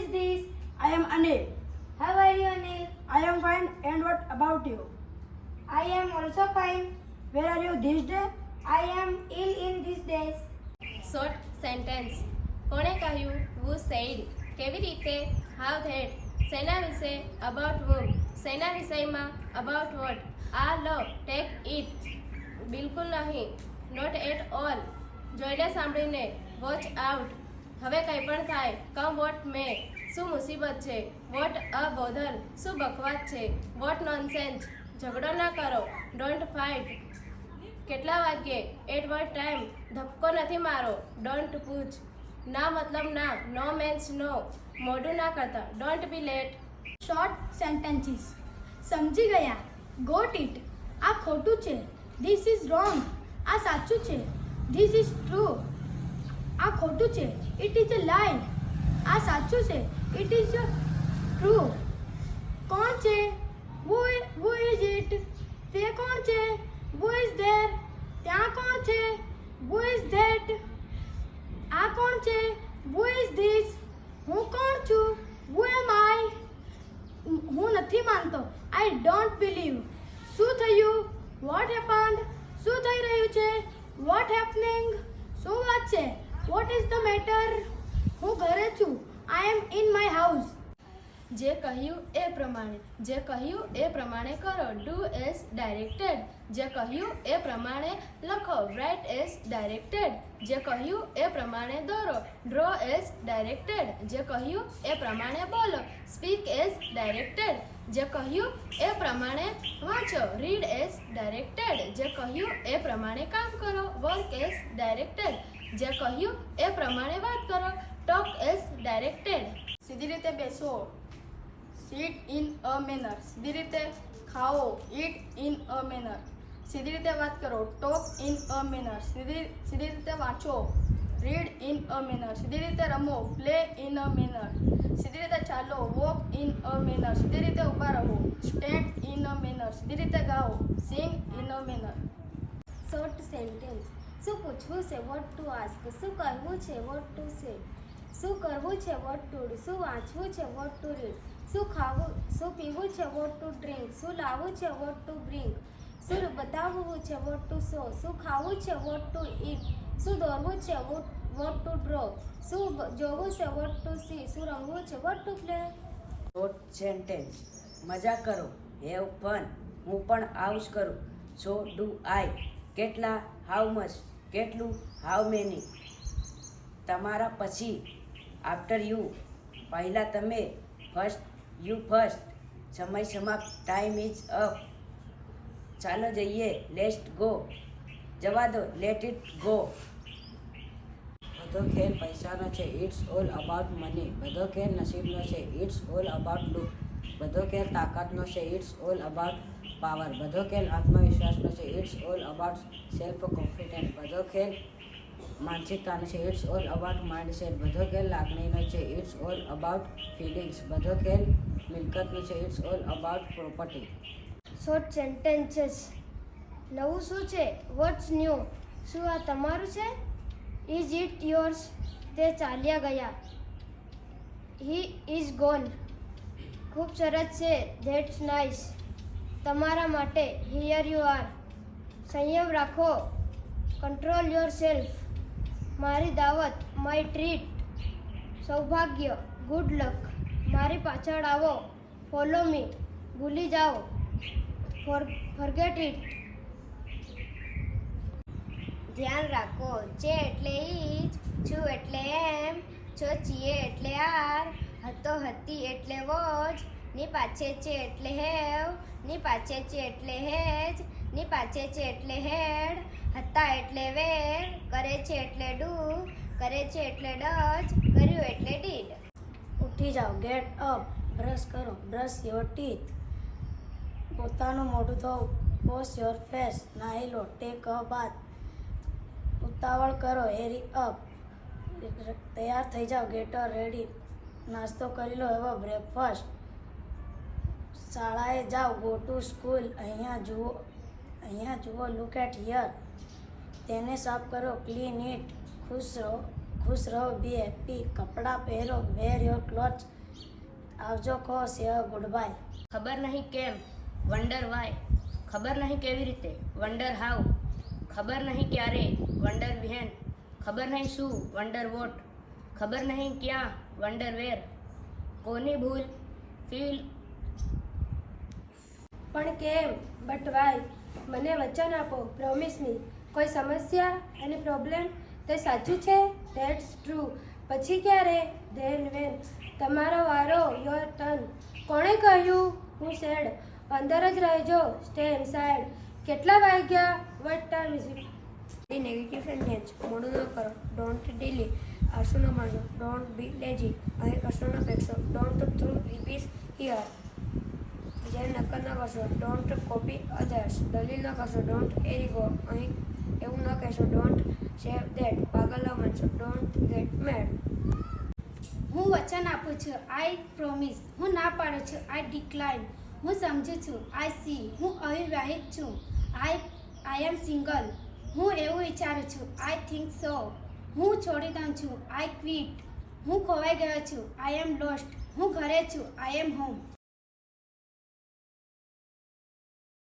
is this? I am Anil. How are you, Anil? I am fine. And what about you? I am also fine. Where are you this day? I am ill in these days. Short sentence. કોણે કહ્યું વુ sad કેવી રીતે હાવ that સેના વિશે about વુ સેના વિષયમાં about vote આ લો take it બિલકુલ નહીં નોટ એટ ઓલ જોઈને સાંભળીને વોચ આઉટ હવે કંઈ પણ થાય કમ વોટ મે શું મુસીબત છે વોટ અ બોધર શું બકવાસ છે વોટ નોનસેન્સ ઝઘડો ના કરો ડોન્ટ ફાઇટ કેટલા વાગ્યે? એટ વોટ ટાઈમ ધક્કો નથી મારો ડોન્ટ પૂછ ના મતલબ ના નો મેન્સ નો મોઢું ના કરતા don't be late short sentences સમજી ગયા? ગોટ ઇટ આ ખોટું છે. ધીસ ઇઝ રોંગ આ સાચું છે. ધીસ ઇઝ ટ્રુ આ ખોટું છે. ઇટ ઇઝ અ લાઈ આ સાચું છે. ઇટ ઇઝ ટ્રુ કોણ છે? હુ હુ ઇઝ ઇટ તે કોણ છે? હુ ઇઝ ધેર ત્યાં કોણ છે? હુ ઇઝ ધેટ આ કોણ છે? હુ ઇઝ ધીસ હું કોણ છું? હુ એમ આઈ હું નથી માનતો. આઈ ડોન્ટ બિલીવ શું થયું? વોટ હેપન્ડ શું થઈ રહ્યું છે? વોટ હેપનિંગ શું વાત છે? વોટ ઇઝ ધ મેટર હું ઘરે છું. I am in my house જે કહ્યું એ પ્રમાણે, જે કહ્યું એ પ્રમાણે કરો. ડુ એઝ ડાયરેક્ટેડ જે કહ્યું એ પ્રમાણે લખો. રાઇટ એઝ ડાયરેક્ટેડ જે કહ્યું એ પ્રમાણે દોરો. ડ્રો એઝ ડાયરેક્ટેડ જે કહ્યું એ પ્રમાણે બોલો. સ્પીક એઝ ડાયરેક્ટેડ જે કહ્યું એ પ્રમાણે વાંચો. રીડ એઝ ડાયરેક્ટેડ જે કહ્યું એ પ્રમાણે કામ કરો. વર્ક એઝ ડાયરેક્ટેડ જે કહ્યું એ પ્રમાણે વાત કરો. ટોક એઝ ડાયરેક્ટેડ સીધી રીતે બેસો. સીટ ઇન અ મેનર સીધી રીતે ખાઓ. ઈટ ઇન અ મેનર સીધી રીતે વાત કરો. ટોક ઇન અ મેનર સીધી સીધી રીતે વાંચો. રીડ ઇન અ મેનર સીધી રીતે રમો. પ્લે ઇન અ મેનર સીધી રીતે ચાલો. વોક ઇન અ મેનર સીધી રીતે ઊભા રહો. સ્ટેન્ડ ઇન અ મેનર સીધી રીતે ગાઓ. Sing in a manner short sentence શું પૂછવું છે વોટ ટુ આસ્ક શું કહેવું છે વોટ ટુ સે શું કરવું છે વોટ ટુ શું વાંચવું છે વોટ ટુ રીડ શું ખાવું શું પીવું છે વોટ ટુ ડ્રિંક શું લાવવું છે વોટ ટુ બ્રિંક શું બતાવવું છે વોટ ટુ શો શું ખાવું છે વોટ ટુ ઈટ શું દોરવું છે વોટ વોટ ટુ ડ્રો શું જોવું છે વોટ ટુ સી શું રમવું છે what to play short sentence મજા કરો હેવ ફન હું પણ આવું જ કરું સો ડુ આઈ કેટલા હાઉ મચ કેટલું? હાઉ મેની તમારા પછી આફ્ટર યુ પહેલાં તમે ફર્સ્ટ યુ ફર્સ્ટ સમય સમાપ્ત. ટાઈમ ઇઝ અપ ચાલો જઈએ. લેસ્ટ ગો જવા દો. લેટ ઇટ ગો બધો ખેલ પૈસાનો છે. ઇટ્સ ઓલ અબાઉટ મની બધો ખેલ નસીબનો છે. ઇટ્સ ઓલ અબાઉટ લુક બધો ખેલ તાકાતનો છે. ઇટ્સ ઓલ અબાઉટ પાવર બધો ખેલ આત્મવિશ્વાસનો છે. સેલ્ફ કોન્ફિડન્સ બધો ખેલ માનસિકતાનો છે ઇટ્સ ઓલ અબાઉટ માઇન્ડસેટ બધો ખેલ લાગણીનો છે ઇટ્સ ઓલ અબાઉટ ફિલિંગ્સ બધો ખેલ મિલકતનો છે it's all about property short sentences નવું શું છે? વોટ્સ ન્યૂ શું આ તમારું છે? ઇઝ ઇટ યોર્સ તે ચાલ્યા ગયા. હી ઇઝ ગોન ખૂબ સરસ છે. ધેટ્સ નાઇસ તમારા માટે હિયર યુ આર સંયમ રાખો. કંટ્રોલ યોર સેલ્ફ મારી દાવત માય ટ્રીટ સૌભાગ્ય ગુડ લક મારી પાછળ આવો. ફોલો મી ભૂલી જાઓ. ફોર ફોરગેટ ઇટ ધ્યાન રાખો. છે એટલે ઈ જ છું એટલે એમ. છો છીએ એટલે આર. હતો હતી એટલે વોજ. ની પાછે છે એટલે હેવ. ની પાછે છે એટલે હેજ. ની પાછે છે એટલે હેડ હતા એટલે વેર, કરે છે એટલે ડુ કરે છે એટલે ડચ કર્યું એટલે ડીડ. ઉઠી જાઓ ગેટ અપ બ્રશ કરો બ્રશ યોર ટીથ પોતાનું મોઢું ધોવું વોશ યોર ફેસ નાહી લો ટેક અ બાથ ઉતાવળ કરો હેરી અપ તૈયાર થઈ જાઓ ગેટ અ રેડી નાસ્તો કરી લો હવે બ્રેકફાસ્ટ શાળાએ જાઓ ગો ટુ સ્કૂલ અહીંયા જુઓ. અહીંયા જુઓ લુક એટ હિયર તેને સાફ કરો ક્લીન ઇટ ખુશ રહો ખુશ રહો બી હેપી કપડાં પહેરો વેર યોર ક્લોથ આવજો કહો સે ગુડ બાય ખબર નહીં કેમ? વંડર વાય ખબર નહીં કેવી રીતે? વંડર હાઉ ખબર નહીં ક્યારે? વંડર વિહેન ખબર નહીં શું? વંડર વોટ ખબર નહીં ક્યાં? વંડર વેર કોની ભૂલ? ફીલ પણ કેમ? બટ વાય મને વચન આપો પ્રોમિસની કોઈ સમસ્યા અને પ્રોબ્લેમ તે સાચું છે? ધેટ્સ ટ્રુ પછી ક્યારે? ધેન વેન તમારો વારો યોર ટર્ન કોણે કહ્યું? હું સેડ અંદર જ રહેજો. સ્ટે ઇનસાઇડ કેટલા વાગ્યા? What time is it negative sentence મોડું ન કરો. ડોન્ટ ડીલી આળસુ ન માનજો ડોન્ટ બી લેજી અહીં કશું ન ફેંકશો ડોન્ટ થ્રુ રિપીટ હિયર બીજાની નકલ ન કરશો ડોન્ટ કોપી અધર્સ દલીલ ન કરશો ડોન્ટ એરિગો અહીં એવું ન કહેશો ડોન્ટ સેવ દેટ પાગલ ન બનશો ડોન્ટ ગેટ મેડ હું વચન આપું છું આઈ પ્રોમિસ હું ના પાડું છું આઈ ડિક્લાઇન હું સમજુ છું આઈ સી હું અવિવાહિત છું આઈ આઈ એમ સિંગલ હું એવું વિચારું છું આઈ થિંક સો હું છોડી દઉં છું આઈ ક્વિટ હું ખોવાઈ ગયો છું આઈ એમ લોસ્ટ હું ઘરે છું આઈ એમ હોમ